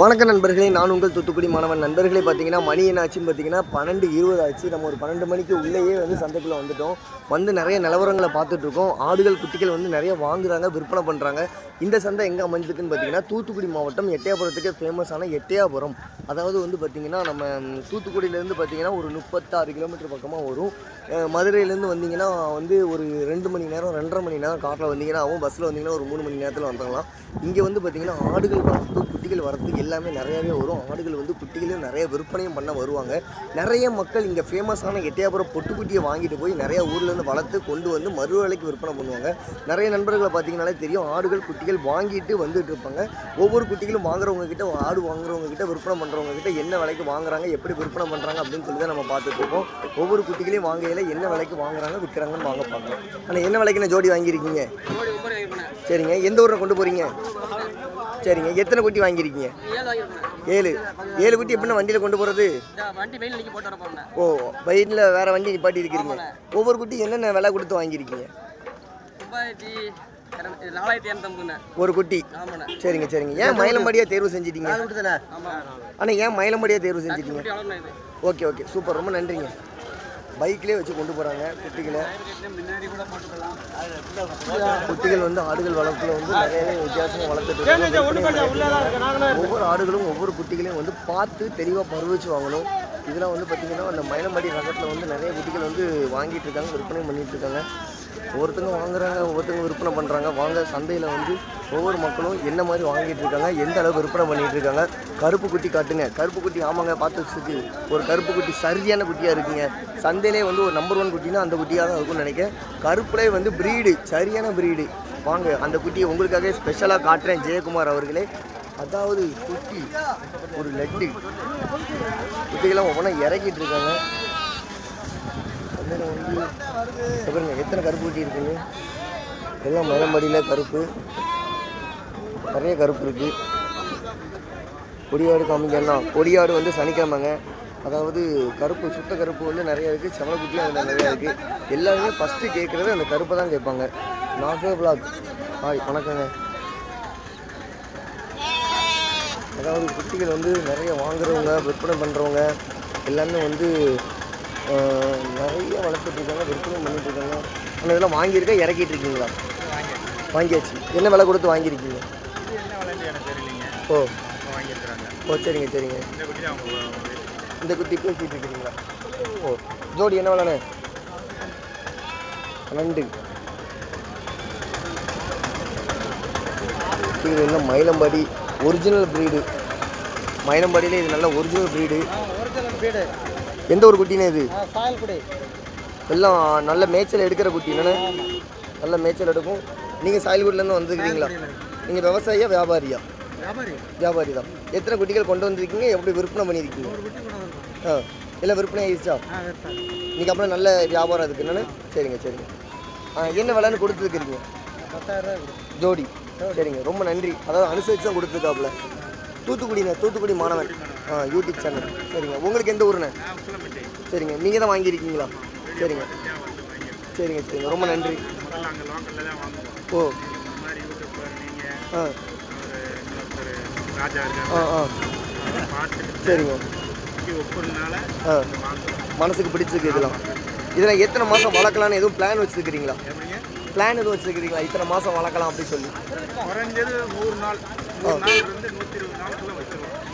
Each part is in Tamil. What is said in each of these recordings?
வணக்கம் நண்பர்களே நான் உங்கள் தூத்துக்குடி மாணவன். நண்பர்களே பார்த்தீங்கன்னா மணி என்ன ஆச்சுன்னு பார்த்தீங்கன்னா பன்னெண்டு இருபது ஆச்சு. நம்ம ஒரு பன்னெண்டு மணிக்கு உள்ளேயே வந்து சந்தைக்குள்ளே வந்துட்டோம். வந்து நிறைய நிலவரங்களை பார்த்துட்டு இருக்கோம். ஆடுகள் குட்டிகள் வந்து நிறைய வாங்குறாங்க விற்பனை பண்ணுறாங்க இந்த சந்தை எங்கே அமைஞ்சிருக்குன்னு பார்த்தீங்கன்னா தூத்துக்குடி மாவட்டம் எட்டயபுரத்துக்கு ஃபேமஸான எட்டயாபுரம். அதாவது வந்து பார்த்திங்கன்னா நம்ம தூத்துக்குடியிலேருந்து பார்த்தீங்கன்னா ஒரு முப்பத்தாறு கிலோமீட்டர் பக்கமாக வரும். மதுரையிலேருந்து வந்தீங்கன்னா வந்து ஒரு ரெண்டு மணி நேரம் ரெண்டரை மணி நேரம் காட்டில் வந்தீங்கன்னா ஆகும். பஸ்ஸில் வந்தீங்கன்னா ஒரு மூணு மணி நேரத்தில் வந்துடலாம் இங்கே வந்து பார்த்திங்கன்னா ஆடுகள் வரத்து குட்டிகள் வரத்து எல்லாமே நிறையாவே வரும். ஆடுகள் வந்து குட்டிகளையும் நிறைய விற்பனையும் பண்ண வருவாங்க. நிறைய மக்கள் இங்கே ஃபேமஸான எட்டயாபுரம் பொட்டுக்குட்டியை வாங்கிட்டு போய் நிறைய ஊர்லேருந்து வளர்த்து கொண்டு வந்து மறு விலைக்கு விற்பனை பண்ணுவாங்க. நிறைய நண்பர்களை பார்த்தீங்கன்னாலே தெரியும் ஆடுகள் குட்டி குட்டிகள் வாங்கிட்டு வந்துட்டு இருப்பாங்க. ஒவ்வொரு குட்டிகளும் வாங்குறவங்க கிட்ட ஆடு வாங்குறவங்க கிட்ட விற்பனை பண்ணுறவங்க கிட்ட என்ன விலைக்கு வாங்குறாங்க எப்படி விற்பனை பண்ணுறாங்க அப்படின்னு சொல்லி தான் நம்ம பார்த்துட்டு இருக்கோம். ஒவ்வொரு குட்டிகளையும் வாங்கையில் என்ன விலைக்கு வாங்குறாங்க விற்கிறாங்கன்னு வாங்க பார்க்கலாம். ஆனால் என்ன விலைக்குன்னு ஜோடி வாங்கியிருக்கீங்க? சரிங்க. எந்த ஊரில் கொண்டு போகிறீங்க சரிங்க. எத்தனை குட்டி வாங்கியிருக்கீங்க? ஏழு. ஏழு குட்டி எப்படின்னா வண்டியில் கொண்டு போகிறது ஓ பைக்கில் வேறு வண்டி நிப்பாட்டி இருக்கிறீங்க ஒவ்வொரு குட்டி என்னென்ன விலை கொடுத்து வாங்கியிருக்கீங்க? நாலாயிரத்தி இரநூத்தம்பதுண்ணே ஒரு குட்டி. ஆமாண்ணே. சரிங்க சரிங்க. ஏன் மயிலம்படியாக தேர்வு செஞ்சிட்டீங்க? ஆனால் ஏன் மயிலம்படியாக தேர்வு செஞ்சிட்டீங்க? Okay okay. சூப்பர். ரொம்ப நன்றிங்க. பைக்லேயே வச்சு கொண்டு போகிறாங்க குட்டிகளை. குட்டிகள் வந்து ஆடுகள் வளர்ப்புல வந்து நிறையவே வித்தியாசமாக வளர்த்துட்டு ஒவ்வொரு ஆடுகளும் ஒவ்வொரு குட்டிகளையும் வந்து பார்த்து தெளிவாக பருவச்சு வாங்கணும். இதெல்லாம் வந்து பார்த்திங்கன்னா அந்த மயிலம்பாடி ரகத்தில் வந்து நிறைய குட்டிகள் வந்து வாங்கிட்டு இருக்காங்க விற்பனை பண்ணிட்டு இருக்காங்க. ஒவ்வொருத்தங்க வாங்குறாங்க ஒவ்வொருத்தங்க விற்பனை பண்ணுறாங்க வாங்க சந்தையில் வந்து ஒவ்வொரு மக்களும் என்ன மாதிரி வாங்கிட்டு இருக்காங்க எந்த அளவு விற்பனை பண்ணிகிட்டு இருக்காங்க கருப்பு குட்டி காட்டுங்க. கருப்பு குட்டி ஆமாங்க பார்த்து வச்சுருக்கு ஒரு கருப்பு குட்டி சரியான குட்டியாக இருக்குங்க. சந்தையிலே வந்து ஒரு நம்பர் ஒன் குட்டினா அந்த குட்டியாக தான் இருக்கும்னு நினைக்கிறேன். கருப்புலே வந்து ப்ரீடு சரியான ப்ரீடு வாங்க அந்த குட்டியை உங்களுக்காக ஸ்பெஷலாக காட்டுறேன் ஜெயக்குமார் அவர்களே. அதாவது குட்டி ஒரு லட்டு. குட்டிகள்லாம் ஒவ்வொன்றா இறக்கிட்டு இருக்காங்க. பாருங்க எத்தனை கருப்பு குட்டி இருக்குன்னு. எல்லாம் மலம்படியில் கருப்பு. நிறைய கருப்பு இருக்குது கொடியாடு காமிக்கலாம். கொடியாடு வந்து சனிக்கிழமைங்க. அதாவது கருப்பு சுத்த கருப்பு வந்து நிறையா இருக்குது செவல அதில் நிறையா இருக்குது எல்லாருமே ஃபஸ்ட்டு கேட்குறது அந்த கருப்பை தான் கேட்பாங்க. நாசோ பிளாக் ஹாய் வணக்கங்க. அதாவது குட்டிகள் வந்து நிறைய வாங்குறவங்க விற்பனை பண்ணுறவங்க எல்லாமே வந்து நிறைய வளர்த்துட்டு இருக்காங்க விற்பனை பண்ணிட்டு இருக்காங்க. ஆனால் இதெல்லாம் வாங்கியிருக்க இறக்கிட்டு இருக்கீங்களா வாங்கியாச்சு. என்ன விலை கொடுத்து வாங்கியிருக்கீங்க? ஓ. ஓ சரிங்க சரிங்க. இந்த குட்டி பேசிட்டு இருக்கிறீங்களா ஓ ஜோடி என்ன விலைண்ணே? பன்னெண்டு. இது என்ன மயிலம்பாடி? ஒரிஜினல் ப்ரீடு மயிலம்பாடியிலே இது நல்ல ஒரிஜினல் ப்ரீடு ஒரிஜினல் வீடு எந்த ஒரு குட்டினே இது? சாயல் குடி எல்லாம் நல்ல மேய்ச்சல் எடுக்கிற குட்டி என்னண்ணே நல்ல மேய்ச்சல் எடுக்கும். நீங்கள் சாயல்குடிலேருந்து வந்துருக்கீங்களா நீங்கள் விவசாயியா வியாபாரியா? வியாபாரி. தான். எத்தனை குட்டிகள் கொண்டு வந்திருக்கீங்க? எப்படி விற்பனை பண்ணியிருக்கீங்க? ஆ எல்லாம் விற்பனை ஆயிடுச்சா? இன்னைக்கு அப்புறம் நல்ல வியாபாரம் இருக்கு. என்னண்ணே சரிங்க சரிங்க. ஆ என்ன விலைன்னு கொடுத்துருக்கிறீங்க? ஜோடி. சரிங்க ரொம்ப நன்றி. அதாவது அனுசரித்து தான் கொடுத்துருக்காப்புல. தூத்துக்குடிண்ணே தூத்துக்குடி மாணவன். ஆ யூடியூப் சேனல் சரிங்க. உங்களுக்கு எந்த ஊருண்ணே? சரிங்க. நீங்கள் தான் வாங்கியிருக்கீங்களா? சரிங்க. சரிங்க சரிங்க. ரொம்ப நன்றி. ஓ. ஆ. ஆ ஆ. சரிங்க. ஆ. மனசுக்கு பிடிச்சிருக்கு இதெல்லாம். இதெல்லாம் எத்தனை மாதம் வளர்க்கலான்னு எதுவும் பிளான் வச்சுருக்கிறீங்களா? பிளான் எதுவும் வச்சுருக்கிறீங்களா? இத்தனை மாதம் வளர்க்கலாம் அப்படின்னு சொல்லி. குறைஞ்சது நூறு நாள்.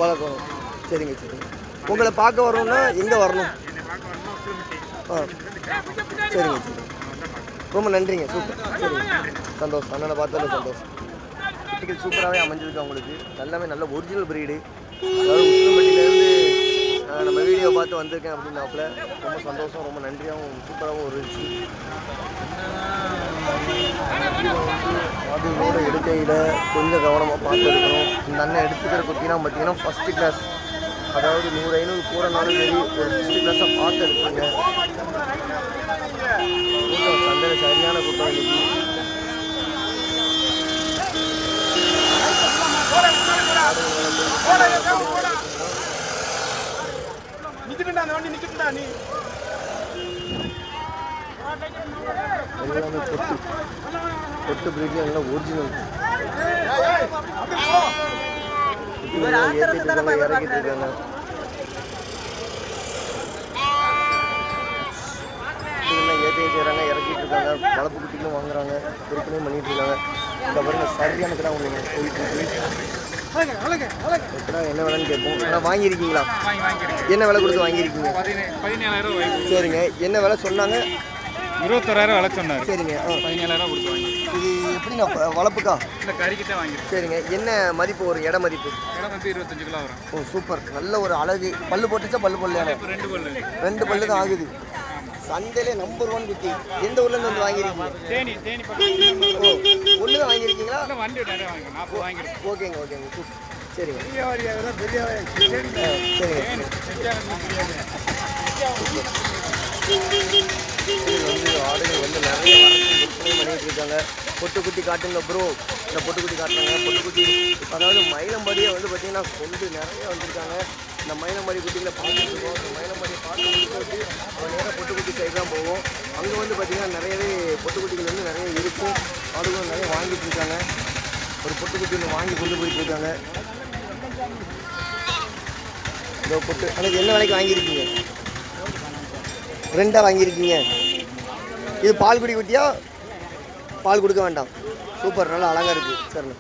வளர்க்கணும். சரிங்க சரிங்க. உங்களை பார்க்க வரணும்னா எங்கே வரணும்? ஆ. சரிங்க சரிங்க. ரொம்ப நன்றிங்க சூப்பர். சரிங்க. சந்தோஷம். அண்ணனை பார்த்ததில் சந்தோஷம். குட்டிகள் சூப்பராகவே அமைஞ்சிருக்கு அவங்களுக்கு. எல்லாமே நல்ல ஒரிஜினல் பிரீடு அதாவது உசிலம்பட்டியிலேருந்து நம்ம வீடியோ பார்த்து வந்திருக்கேன் அப்படின்னாப்புல ரொம்ப சந்தோஷம் ரொம்ப நன்றியாகவும் சூப்பராகவும் இருந்துச்சு. அதுகளோட எடுக்கையில் கொஞ்சம் கவனமாக பார்த்து எடுக்கணும் இந்த அண்ணன் எடுத்துக்கிற குட்டினா பார்த்தீங்கன்னா ஃபஸ்ட்டு கிளாஸ் அதாவது நூறு ஐநூறு போகிறனாலும் சரி ஒரு ஃபஸ்ட்டு கிளாஸாக பார்த்து எடுத்துங்க கூட்டம் சந்தையில் சரியான கூட்டம் இன்னைக்கு. நிக்கிட்டுடா அந்த வண்டி நிக்கிட்டுடா நீ. எல்லாமே பொட்டு. பொட்டு பிரீட்ல எல்லாம் ஒரிஜினல் ஏற்றிட்டு இருக்காங்க இறக்கிட்டு இருக்காங்க. ஏற்றியும் செய்கிறாங்க இறக்கிட்டு இருக்காங்க வளர்ப்பு குட்டிகளும் வாங்குறாங்க விற்பனையும் பண்ணிட்டு இருக்காங்க. இந்த பாருங்க சரியான கடை ஒன்று போயிட்டு இருக்கு. என்ன விலைன்னு கேட்போம். ஆனால் வாங்கியிருக்கீங்களா? என்ன விலை கொடுத்து வாங்கியிருக்கீங்க? சரிங்க. என்ன விலை சொன்னாங்க? இருபத்தோராயிரம் விலை சொன்னார். சரிங்க ஆ. பதினேழாயிரம் கொடுத்து வாங்கி எப்படிண்ணா வளர்ப்புக்கா? இந்த கறிக்கிட்ட வாங்கிருக்கேன் சரிங்க. என்ன மதிப்பு ஒரு இட மதிப்பு? இடம் வந்து இருபத்தஞ்சு கிலோ வரும். Oh super. நல்ல ஒரு அழகு. பல்லு போட்டுச்சா பல்லு இப்போ ரெண்டு பல்லு ரெண்டு பல்லு தான் ஆகுது. சந்தையிலே நம்பர் ஒன் குட்டி எந்த ஊர்லேருந்து வந்து வாங்கியிருக்கீங்க? தேனி தேனி ஒன்று தான் வாங்கியிருக்கீங்களா? இல்லை வண்டி வாங்கிருக்கேன் ஓகேங்க ஓகேங்க. சூப்பர். சரிங்க. பெரிய சரிங்க ஆடுகள் வந்து நிறைய பண்ணிட்டு இருக்காங்க. பொட்டுக்குட்டி காட்டுங்க ப்ரோ இந்த பொட்டுக்குட்டி காட்டுறாங்க பொட்டுக்குட்டி. இப்போ அதாவது மயிலம்படியை வந்து பார்த்திங்கன்னா கொண்டு நிறைய வந்திருக்காங்க. இந்த மயிலம்படி குட்டிகளை பார்த்துருக்கோம் இருக்கோம் இந்த மயிலம்படியை பார்த்து முடிச்சுட்டு நேராக பொட்டுக்குட்டி சைடு தான் போவோம். அங்கே வந்து பார்த்திங்கன்னா நிறையவே பொட்டுக்குட்டிகள் வந்து நிறைய இருக்கும் அதுவும் நிறைய வாங்கிட்டு இருக்காங்க. ஒரு பொட்டுக்குட்டி ஒன்று வாங்கி கொண்டு போயிட்டு இருக்காங்க. இந்த பொட்டு. அன்றைக்கி என்ன விலைக்கு வாங்கியிருக்கீங்க? ரெண்டாக வாங்கியிருக்கீங்க. இது பால் குடி குட்டியா? பால் கொடுக்க வேண்டாம். சூப்பர் நல்லா அழகாக இருக்குது சரிண்ணா.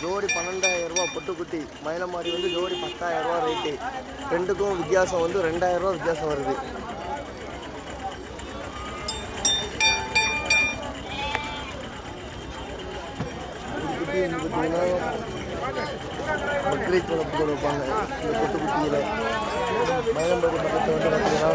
ஜோடி பன்னெண்டாயிரம் ரூபா பொட்டுக்குட்டி. மயிலமாடி வந்து ஜோடி பத்தாயிரரூபா ரேட்டு ரெண்டுக்கும் வித்தியாசம் வந்து ரெண்டாயிரம் ரூபா வித்தியாசம் வருது. பார்த்தீங்கன்னா பக்ரீத் வளர்ப்பு வைப்பாங்க இந்த பொட்டுக்குட்டியில் மயிலம்பாடி பக்கத்தில் வந்து பார்த்தீங்கன்னா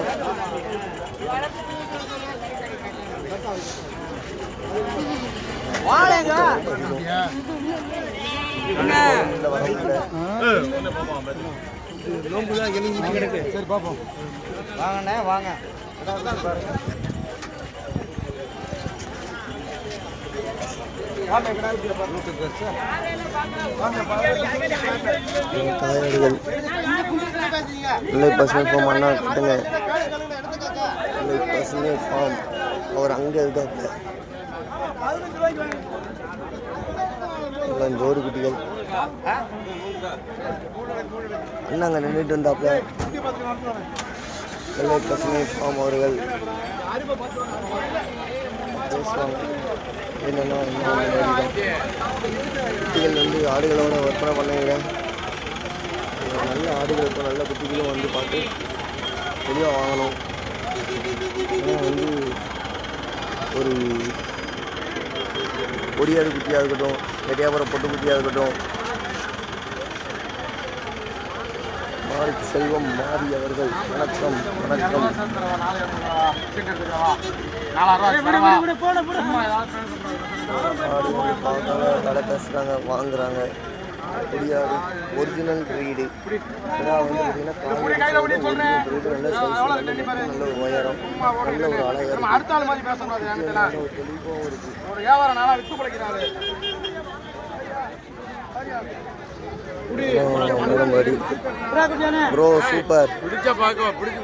சரி பார்ப்போம் வாங்கண்ணே வாங்க. தாயாடுகள் இல்லை பசுமை ஃபார்ம் அண்ணா கட்டுங்க இல்லை பசுமை ஃபார்ம் அவர் அங்கே இருக்காப்புல ஜோடி குட்டிகள் அண்ணா அங்கே நின்றுட்டு வந்தாப்புல. வெள்ளை பசுமை ஃபார்ம் அவர்கள். பேசுவாங்க. என்னென்னா குட்டிகள் வந்து ஆடுகளோட விற்பனை பண்ணையில. நல்ல ஆடுகள் இருக்கும். நல்ல குட்டிகளும் வந்து பார்த்து தெளிவாக வாங்கணும். வந்து ஒரு கொடியாடு குட்டியாக இருக்கட்டும் எட்டையாபுரம் பொட்டு குட்டியாக இருக்கட்டும். மாறி செல்வம் மாறி அவர்கள். வணக்கம் வணக்கம். கடை பேசுகிறாங்க வாங்குறாங்க. கொடியாடு ஒரிஜினல் ப்ரீடு இதெல்லாம் வந்து பார்த்தீங்கன்னா ப்ரீடு நல்ல சைஸ் ஒரு உயரம். நல்ல ஒரு அழகாக இருக்குது ஒரு தெளிவாகவும் இருக்குது ப்ரோ சூப்பர் பிடிச்ச பாக்குவா பிடிச்சி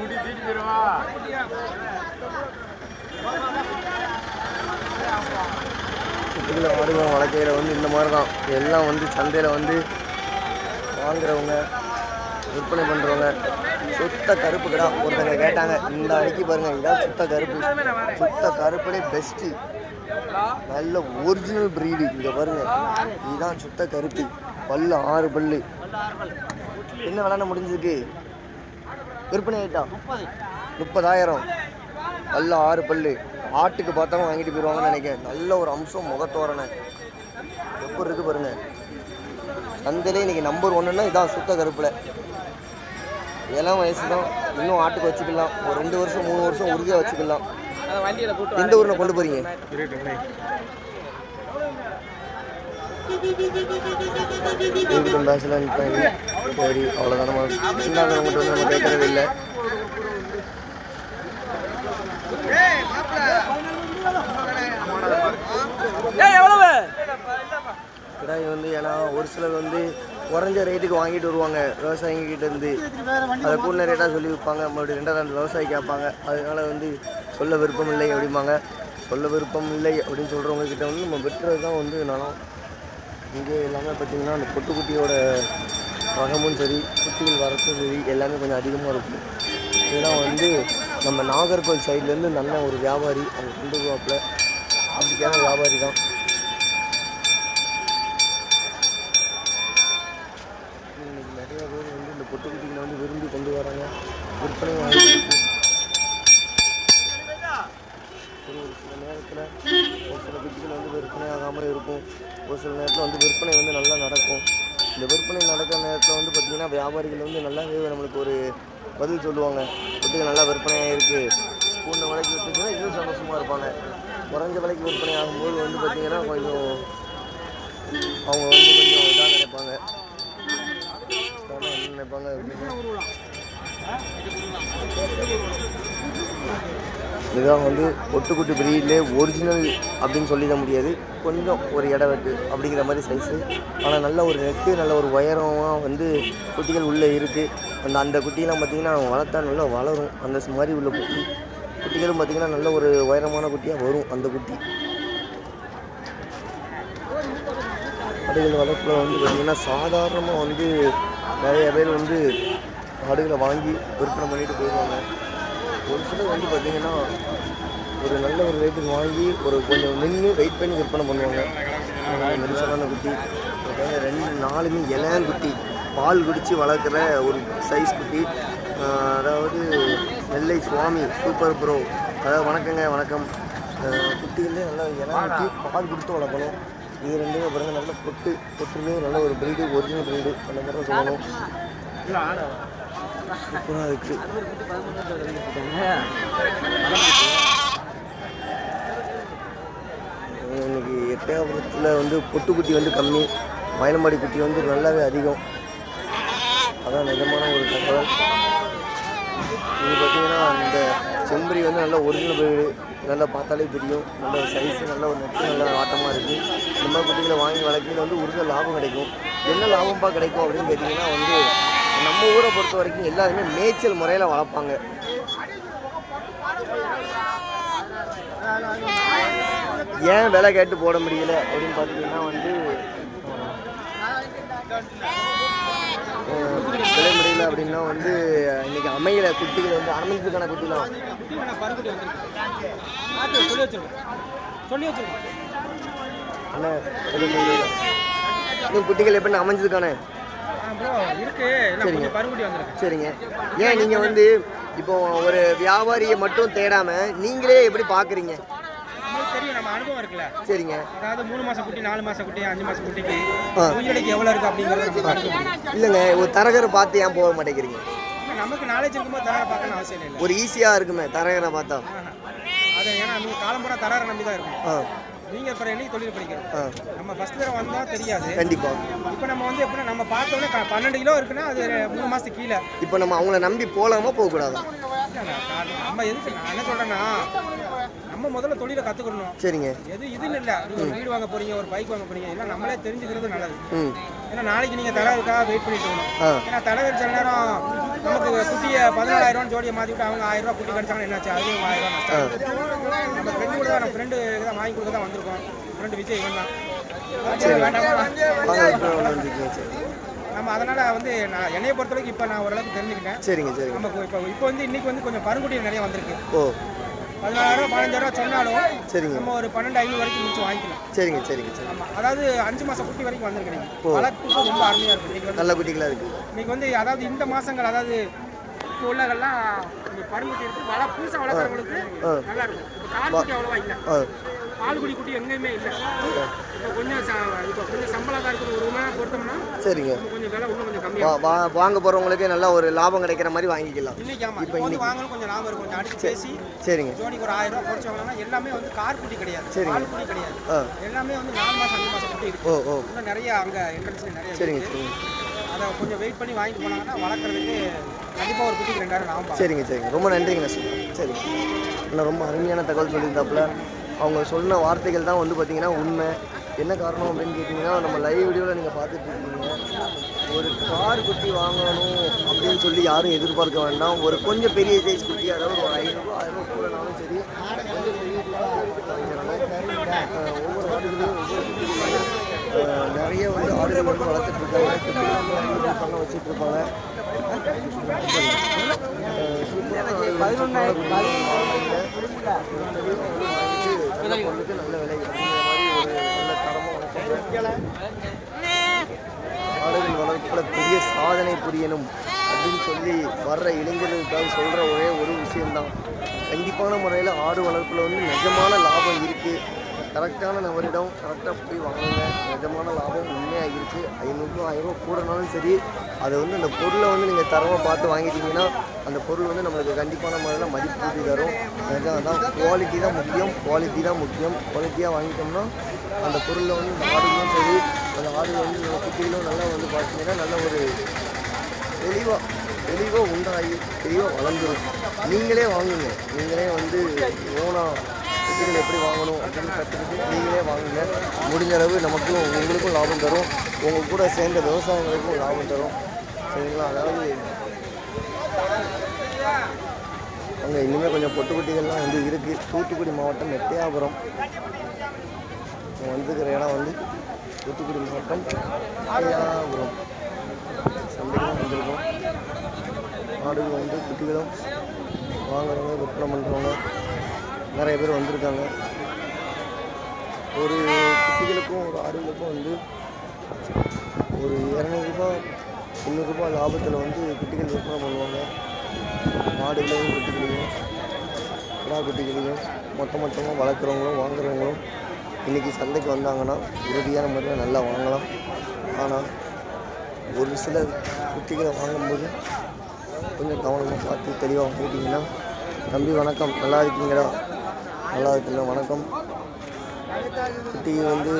முடி தீட்டி வளர்க்கையில் வந்து இந்த மாதிரி தான் எல்லாம் வந்து சந்தையில் வந்து வாங்குறவங்க விற்பனை பண்ணுறவங்க சுத்த கருப்பு கடா ஒருத்தங்க கேட்டாங்க இந்த அடிக்கி பாருங்கள் இதான் சுத்த கருப்பு. சுத்த கருப்புலே பெஸ்ட்டு நல்ல ஒரிஜினல் ப்ரீடு இங்கே பாருங்கள் இதுதான் சுத்த கருப்பு. பல் ஆறு பல்லு. என்ன விளாட முடிஞ்சிருக்கு? விற்பனை ஆயிட்டா முப்பதாயிரம். பல்ல ஆறு பல்லு. ஆட்டுக்கு பார்த்தாலும் வாங்கிட்டு போயிடுவாங்கன்னு நினைக்கிறேன். நல்ல ஒரு அம்சம் முகத்தோரணை. எப்படி இருக்கு பாருங்க. சந்தையிலே இன்றைக்கி நம்பர் ஒன்றுன்னா இதான் சுத்த கருப்பில். இளம் வயசு தான் இன்னும் ஆட்டுக்கு வச்சுக்கலாம். ஒரு ரெண்டு வருஷம் மூணு வருஷம் உறுதியாக வச்சுக்கலாம். எந்த ஊரில் கொண்டு போகிறீங்க இதுக்கும் பேசலாம் நிற்பாங்க சரி அவ்வளோதான் நம்ம இல்லாதவங்ககிட்ட வந்து நம்ம கேட்கறது இல்லை. எவ்வளவு? கிடாய் வந்து ஏன்னா ஒரு சிலர் வந்து குறைஞ்ச ரேட்டுக்கு வாங்கிட்டு வருவாங்க விவசாயிங்கிட்ட இருந்து. அதை கூடின ரேட்டாக சொல்லி விற்பாங்க மறுபடியும் ரெண்டாவது விவசாயி கேட்பாங்க. அதனால வந்து சொல்ல விருப்பம் இல்லை அப்படிம்பாங்க. சொல்ல விருப்பம் இல்லை அப்படின்னு சொல்கிறவங்க கிட்ட வந்து நம்ம வெட்டுறது தான் வந்து நலம் இங்கே எல்லாமே பார்த்தீங்கன்னா அந்த பொட்டுக்குட்டியோட ரகமும் சரி குட்டிகள் வரத்தும் சரி எல்லாமே கொஞ்சம் அதிகமாக இருக்கும். ஏன்னா வந்து நம்ம நாகர்கோவில் சைட்லேருந்து நல்ல ஒரு வியாபாரி அவங்க கொண்டு போவாப்பில் அப்படிக்கான வியாபாரி தான் இன்னைக்கு நிறைய பேர் வந்து இந்த பொட்டுக்குட்டிகளை வந்து விரும்பி கொண்டு வராங்க விற்பனை வாங்கிட்டு ஒரு ஒரு சில நேரத்தில் ஒரு சில குட்டிகள் வந்து விற்பனை ஆகாமல் இருக்கும் ஒரு சில நேரத்தில் வந்து விற்பனை வந்து நல்லா நடக்கும் இந்த விற்பனை நடக்கிற நேரத்தில் வந்து வியாபாரிகள் வந்து நல்லாவே நம்மளுக்கு ஒரு பதில் சொல்லுவாங்க. குட்டிகள் நல்லா விற்பனையாக இருக்குது கூண்ட விலைக்கு விட்டுச்சுன்னா இன்னும் சந்தோஷமாக இருப்பாங்க. குறைஞ்ச விலைக்கு விற்பனை ஆகும்போது வந்து பார்த்திங்கன்னா கொஞ்சம் அவங்க வந்து கொஞ்சம் இதாக நினைப்பாங்க. நினைப்பாங்க இதுதான் வந்து ஒட்டுக்குட்டி பிரீட்லே ஒரிஜினல் அப்படின்னு சொல்லிட முடியாது. கொஞ்சம் ஒரு இடவெட்டு அப்படிங்கிற மாதிரி சைஸு ஆனால் நல்ல ஒரு நெட்டு நல்ல ஒரு உயரமாக வந்து குட்டிகள் உள்ளே இருக்குது அந்த அந்த குட்டியெல்லாம் பார்த்திங்கன்னா வளர்த்தா நல்லா வளரும். அந்த மாதிரி உள்ள குட்டி குட்டிகளும் பார்த்திங்கன்னா நல்ல ஒரு உயரமான குட்டியாக வரும் அந்த குட்டி. ஆடுகள் வளர்ப்பில் வந்து பார்த்திங்கன்னா சாதாரணமாக வந்து நிறைய பேர் வந்து ஆடுகளை வாங்கி விற்பனை பண்ணிட்டு போயிடுவாங்க. ஒரு சிலர் வந்து பார்த்திங்கன்னா ஒரு நல்ல ஒரு ரேட்டுக்கு வாங்கி ஒரு கொஞ்சம் நின்று வெயிட் பண்ணி விற்பனை பண்ணுவாங்க. நெரிசலான குட்டி ரெண்டு நாலுமே இளையன் குட்டி பால் குடித்து வளர்க்குற ஒரு சைஸ் குட்டி அதாவது நெல்லை சுவாமி சூப்பர் ப்ரோ அதாவது வணக்கங்க வணக்கம். குட்டிகளே நல்லா இளம் குட்டி பால் கொடுத்து வளர்க்கணும். இது ரெண்டுமே பாருங்கள் நல்ல பொட்டு பொட்டுலேயே நல்ல ஒரு ப்ரீடு ஒரிஜினல் ப்ரீடு அந்த மாதிரி தான் சொல்லணும். சூப்பராக இருக்குது இன்னைக்கு எட்டயபுரத்தில் வந்து பொட்டுக்குட்டி வந்து கம்மி. மயிலமாடி குட்டி வந்து நல்லாவே அதிகம். அதான் நிஜமான ஒரு தகவல். இது பார்த்தீங்கன்னா இந்த செம்பரி வந்து நல்ல ஒரிஜினல் வீடு நல்லா பார்த்தாலே தெரியும். நல்ல சைஸ் நல்ல ஒரு நெட்டு நல்ல ஆட்டமாக இருக்குது இந்த மாதிரி குட்டிகளை வாங்கி வளர்க்கையில் வந்து உறுதியாக லாபம் கிடைக்கும். என்ன லாபம்ப்பா கிடைக்கும் அப்படின்னு கேட்டிங்கன்னா வந்து நம்ம ஊரை பொறுத்த வரைக்கும் எல்லாருமே மேய்ச்சல் முறையில் வளர்ப்பாங்க. ஏன் விலை கேட்டு போட முடியல அப்படின்னு பார்த்தீங்கன்னா வந்து விலை முடியல அப்படின்னா வந்து இன்னைக்கு அமையல குட்டிகள் வந்து அமைஞ்சதுக்கான குட்டிலாம். அண்ணா குட்டிகள் எப்படின்னு அமைஞ்சதுக்கானே? சரிங்க. சரிங்க. ஏன் நீங்கள் வந்து இப்போ ஒரு வியாபாரியை மட்டும் தேடாமல் நீங்களே எப்படி பார்க்குறீங்க நம்மளுக்கு தெரியும் நம்ம அனுபவம் இருக்குல்ல. சரிங்க. அதாவது மூணு மாசம் குட்டி நாலு மாசம் குட்டி அஞ்சு மாசம் குட்டிக்கு ஆ. உயிரிழைக்கு எவ்வளவு இருக்கு அப்படிங்கறத இல்லைங்க ஒரு தரகரை பார்த்து ஏன் போக மாட்டேங்கிறீங்க? ஆனா, நமக்கு நாலேஜ் இருக்கும்போது தரார பார்க்கணும் அவசியம் இல்லை. ஒரு ஈஸியாக இருக்குமே தரகரை பார்த்தா. அது ஏன்னா நீங்க காலம்புற தரார நம்பி தான் இருக்கும் ஆ நீங்க அப்புறம் என்னைக்கு தொழில் படிக்கிறோம் நம்ம ஃபர்ஸ்ட் தடவை வந்தா தெரியாது. கண்டிப்பாக இப்போ நம்ம வந்து எப்படின்னா நம்ம பார்த்தோன்னே பன்னெண்டு கிலோ இருக்குன்னா அது மூணு மாசத்துக்கு கீழே. இப்போ நம்ம அவங்கள நம்பி போகலாமா போகக்கூடாதா. இல்ல, நம்ம எதுக்கு நான் என்ன சொல்றேன்னா நம்ம முதல்ல தொழிலை கத்துக்கணும். சரிங்க. எது இதுன்னு இல்லை. நீங்க ஒரு வீடு வாங்க போறீங்க ஒரு பைக் வாங்க போறீங்க எல்லாம் நம்மளே தெரிஞ்சுக்கிறது நல்லது. ஏன்னா நாளைக்கு நீங்க தரதுக்காக வெயிட் பண்ணிட்டு இருக்கணும். ஏன்னா தலைவர் சில நேரம் நமக்கு குட்டியை பதினாலாயிரம் ரூபா ஜோடியை விட்டு அவங்க ஆயிரம் ரூபா குட்டி கிடைச்சாங்கன்னா என்னாச்சு? அதுவும் ஆயிரம் நஷ்டம். நம்ம ஃப்ரெண்டு கூட தான் நம்ம ஃப்ரெண்டு தான் வாங்கி கொடுக்க தான் வந்திருக்கோம். ஃப்ரெண்டு விஜய் இவன் தான். சரி, வேண்டாமா சரி நம்ம அதனால வந்து நான் என்னைய பொறுத்தவரைக்கும் இப்போ நான் ஓரளவுக்கு தெரிஞ்சுக்கிட்டேன். சரிங்க சரிங்க. நம்ம இப்போ இப்போ வந்து இன்னைக்கு வந்து கொஞ்சம் பருங்குடி நிறைய வந்திருக்கு. ஓ. பதினாயிரம் பதினஞ்சாயிரம் சொன்னாலும் சரிங்க. நம்ம ஒரு பன்னெண்டு ஐநூறு வரைக்கும் முடிச்சு வாங்கிக்கலாம். சரிங்க சரிங்க சரி அதாவது அஞ்சு மாசம் குட்டி வரைக்கும் வந்திருக்கு இன்னைக்கு. ஓ. வளர்ப்புக்கு ரொம்ப அருமையா இருக்கு. இன்னைக்கு நல்ல குட்டிகளாக இருக்குது இன்னைக்கு வந்து அதாவது இந்த மாசங்கள் அதாவது இப்போ உள்ளதெல்லாம் இந்த பருங்குட்டி இருக்கு. வள புதுசாக வளர்க்குறவங்களுக்கு. நல்லா இருக்கும். இப்போ குட்டி அவ்வளோவா இல்லை. பால்குடி குட்டி எங்கேயுமே இல்லை. இப்போ கொஞ்சம் இப்போ கொஞ்சம் சம்பளம் இருக்கிற ஒரு ரூபாய் பொறுத்தோம்னா சரிங்க. கொஞ்சம் விலை இன்னும் கொஞ்சம் கம்மியாக வா வாங்க போகிறவங்களுக்கு நல்ல ஒரு லாபம் கிடைக்கிற மாதிரி வாங்கிக்கலாம். இன்னைக்கு இப்போ வந்து வாங்கணும் கொஞ்சம் லாபம் இருக்கும். கொஞ்சம் அடிச்சு பேசி சரிங்க. ஜோடிக்கு ஒரு ஆயிரம் ரூபா குறைச்சி வாங்கினா எல்லாமே வந்து கார் குட்டி கிடையாது. சரிங்க. குட்டி கிடையாது. எல்லாமே வந்து நாலு மாசம் அஞ்சு மாசம் குட்டி இருக்கு. ஓ ஓ. இன்னும் நிறைய அங்கே என்ட்ரன்ஸ்ல நிறைய சரிங்க அதை கொஞ்சம் வெயிட் பண்ணி வாங்கிட்டு போனாங்கன்னா வளர்க்குறதுக்கு கண்டிப்பாக ஒரு குட்டிக்கு ரெண்டாயிரம் லாபம். சரிங்க சரிங்க. ரொம்ப நன்றிங்கண்ணா சரிங்க. அண்ணா ரொம்ப அருமையான தகவல் சொல்லியிருந்தாப்புல. அவங்க சொன்ன வார்த்தைகள் தான் வந்து பார்த்தீங்கன்னா உண்மை. என்ன காரணம் அப்படின்னு கேட்டிங்கன்னா நம்ம லைவ் வீடியோவில் நீங்கள் பார்த்துட்டு இருக்கீங்க. ஒரு கார் குட்டி வாங்கணும் அப்படின்னு சொல்லி யாரும் எதிர்பார்க்க வேண்டாம். ஒரு கொஞ்சம் பெரிய சைஸ் குட்டி அதாவது ஒரு ஐநூறுரூவா ஆயிரம் ரூபா கூடனாலும் சரி கொஞ்சம் பெரிய ஒவ்வொரு ஆடுகளையும் ஒவ்வொரு நிறைய வந்து ஆடுகள் வந்து வளர்த்துட்டு இருக்காங்க. பண்ண வச்சுட்டு இருப்பாங்க அஹ், பதினொன்று நல்ல பொருளுக்கு நல்ல விலை ஒரு நல்ல தரமாக ஆடுகள் வளர்ப்புல பெரிய சாதனை புரியணும் அப்படின்னு சொல்லி வர்ற இளைஞர்களுக்காக சொல்கிற ஒரே ஒரு விஷயம்தான். கண்டிப்பான முறையில் ஆடு வளர்ப்பில் வந்து நிஜமான லாபம் இருக்குது கரெக்டான நபரிடம் கரெக்டாக போய் வாங்குங்க. நிஜமான லாபம் உண்மையாக இருக்குது ஐநூறுரூவா ஆயிரம் கூடனாலும் சரி அதை வந்து அந்த பொருளை வந்து நீங்கள் தரமாக பார்த்து வாங்கிட்டீங்கன்னா அந்த பொருள் வந்து நம்மளுக்கு கண்டிப்பான முறையில் மதிப்பு கூட்டி தரும். நிஜம் அதான் குவாலிட்டி தான் முக்கியம் குவாலிட்டி தான் முக்கியம். குவாலிட்டியாக வாங்கிட்டோம்னா அந்த பொருளில் வந்து இந்த ஆடுகளும் சரி அந்த ஆடுகள் வந்து நம்ம குட்டிகளும் நல்லா வந்து பார்த்தீங்கன்னா நல்ல ஒரு தெளிவாக தெளிவாக உண்டாகி தெளிவாக வளர்ந்துரும். நீங்களே வாங்குங்க. நீங்களே வந்து ஓனாக குட்டிகள் எப்படி வாங்கணும் அப்படின்னு கற்றுக்கிட்டு நீங்களே வாங்குங்க. முடிஞ்ச அளவு நமக்கும் உங்களுக்கும் லாபம் தரும். உங்கள் கூட சேர்ந்த விவசாயிகளுக்கும் லாபம் தரும். சரிங்களா? அதாவது அங்கே இன்னுமே கொஞ்சம் பொட்டு குட்டிகள்லாம் வந்து இருக்குது தூத்துக்குடி மாவட்டம் எட்டயாபுரம் வந்துக்கிற வந்திருக்கிற இடம் வந்து தூத்துக்குடி மாவட்டம் எட்டயாபுரம் சந்தைகளும் வந்திருக்கோம். ஆடுகள் வந்து குட்டிகளும் வாங்குறவங்க விற்பனை பண்ணுறவங்க நிறைய பேர் வந்திருக்காங்க. ஒரு குட்டிகளுக்கும் ஒரு ஆடுகளுக்கும் வந்து ஒரு இரநூறுபா முந்நூறுரூபா லாபத்தில் வந்து குட்டிகள் விற்பனை பண்ணுவாங்க. மாடுகளையும் குட்டிகளையும் கிடா குட்டிகளையும் மொத்த மொத்தமாக வளர்க்குறவங்களும் வாங்குறவங்களும் இன்றைக்கி சந்தைக்கு வந்தாங்கன்னா உறுதியான முறையில் நல்லா வாங்கலாம். ஆனால் ஒரு சில குட்டிகளை வாங்கும்போது கொஞ்சம் கவனமாக பார்த்து தெளிவாக வாங்கிட்டீங்கன்னா தம்பி வணக்கம். நல்லா இருக்கீங்களா நல்லா இருக்குல்ல வணக்கம். குட்டி வந்து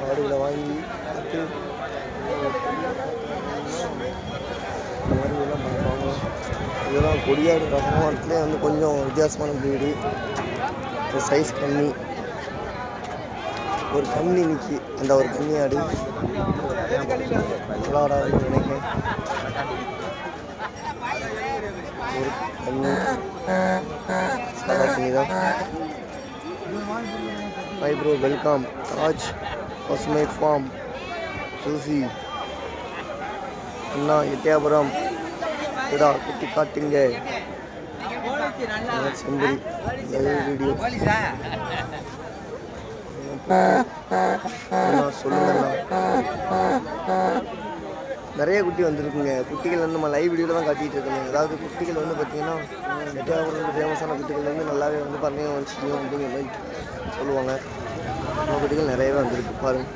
மாடுகளை வாங்கி பார்த்து இந்த மாதிரி எல்லாம் பண்ணுவாங்க இதெல்லாம் கொடியாடு ரகமானத்துலேயே வந்து கொஞ்சம் வித்தியாசமான ப்ரீடு சைஸ் கம்மி. ஒரு கம்மி நிற்கி அந்த ஒரு கன்னி ஆடு. விளாடாதுன்னு நினைக்கிறேன். ஒரு கம்மி சாதா தான். ஹை ப்ரோ வெல்கம் தாஜ் பசுமை ஃபார்ம் சூசி அண்ணா எட்டியாபுரம். இதா குட்டி காட்டுங்க. செம்பரி வீடியோ. அண்ணா. சொல்லுங்கண்ணா நிறைய குட்டி வந்திருக்குங்க. குட்டிகள் வந்து நம்ம லைவ் வீடியோவில் தான் காட்டிகிட்டு இருக்கோங்க. அதாவது குட்டிகள் வந்து பார்த்தீங்கன்னா எட்டயாபுரம் ஃபேமஸான குட்டிகள் வந்து நல்லாவே வந்து பந்தயம் வச்சுக்கணும் அப்படிங்கிற மாதிரி சொல்லுவாங்க. நம்ம குட்டிகள் நிறையவே வந்திருக்கு பாருங்க.